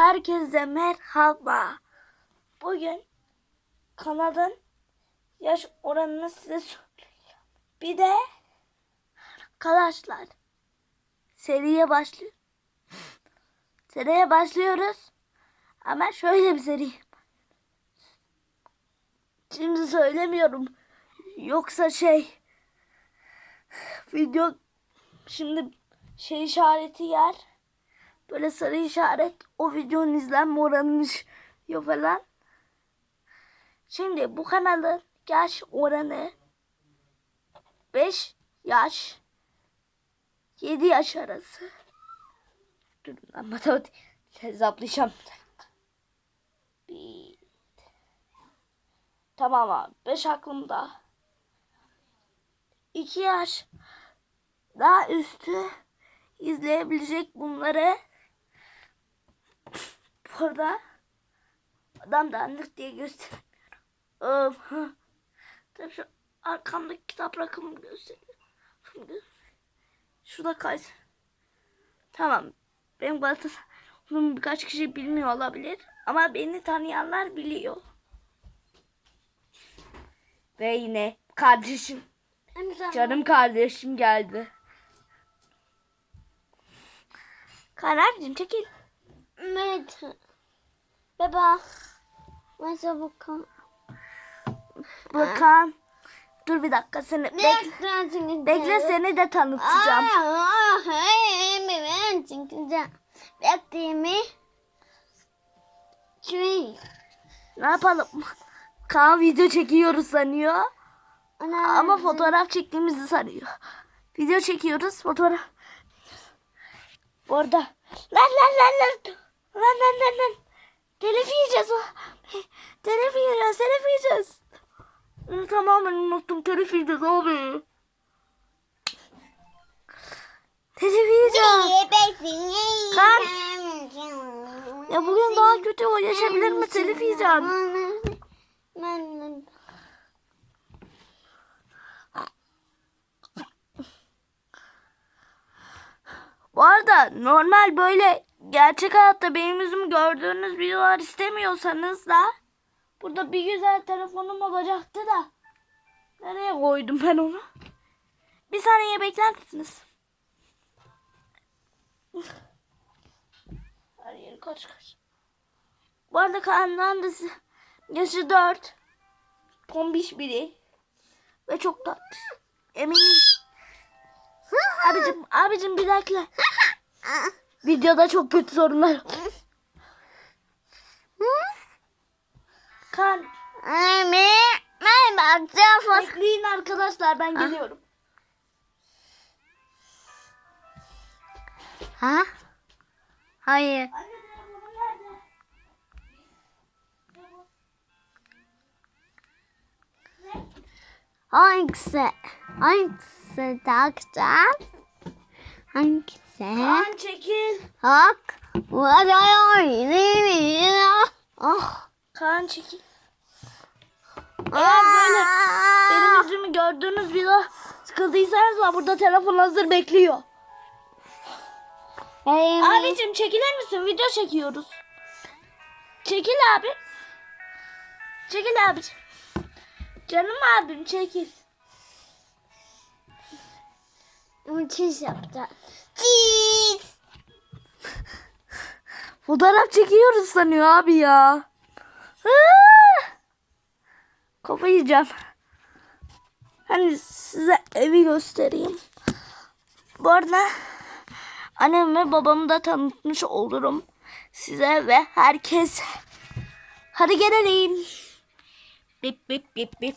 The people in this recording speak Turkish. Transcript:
Herkese merhaba. Bugün kanalın yaş oranını size söyleyeceğim. Bir de arkadaşlar seriye başlıyor. Seriye başlıyoruz. Ama şöyle bir seri. Şimdi söylemiyorum. Yoksa şey video şimdi şey işareti yer. Böyle sarı işaret o videonun izlenme oranını yok falan. Şimdi bu kanalın yaş oranı 5 yaş 7 yaş arası. Dur lan matematik hesaplayacağım. Bir. Tamam abi 5 aklımda. 2 yaş daha üstü izleyebilecek bunları burada adam dandik diye göstermiyorum. Tabii şu arkamdaki kitap rakamını gösteriyor. Şimdi şurada kaç. Tamam. Benim Galatasaray bunu birkaç kişi bilmiyor olabilir. Ama beni tanıyanlar biliyor. Ve yine kardeşim. Canım kardeşim geldi. Kararcığım çekil. Evet. Baba. Mesela bakalım. Bakan. Dur bir dakika seni bekle. Bekle seni de tanıtacağım. Bekleyimi. Ne yapalım? Kaan video çekiyoruz sanıyor. Ama fotoğraf çektiğimizi sanıyor. Video çekiyoruz fotoğraf. Bu arada. Lan lan lan lan. Lan lan lan lan. Telef yiyeceğiz. Telef yiyeceğiz. Telef yiyeceğiz. Hı, Tamamen unuttum. Telef yiyeceğiz abi. Telef yiyeceğim. Kan. Ya bugün daha kötü o yaşayabilir mi? Telef yiyeceğim. Ben Bu arada normal böyle gerçek hayatta benim yüzümü gördüğünüz videolar istemiyorsanız da burada bir güzel telefonum olacaktı da nereye koydum ben onu? Bir saniye bekler misiniz? Her yeri kaç kaç. Bu arada Kaan'dan da yaşı 4. Tombiş biri. Ve çok tatlı. Eminim. Abicim, abicim bir dakika. Videoda çok kötü sorunlar. Kan, Anne, ben bakacağım. bekleyin arkadaşlar ben geliyorum. Ha? Hayır. Hangisi? Hangisi takacağım? Hangisi? Kan çekil. Hak. Var. Oh. Kan çekil. Eğer böyle benim yüzümü gördüğünüz video sıkıldıysanız da burada telefon hazır bekliyor. Benim. Abicim çekilir misin? Video çekiyoruz. Çekil abi. Çekil abicim. Canım abim çekil. Çiz yapacağım. Çiz. Fotoğraf çekiyoruz sanıyor abi ya. Kafa yiyeceğim. Hani size evi göstereyim. Bu arada annem ve babamı da tanıtmış olurum size ve herkes. Hadi gelelim. Bip bip bip bip.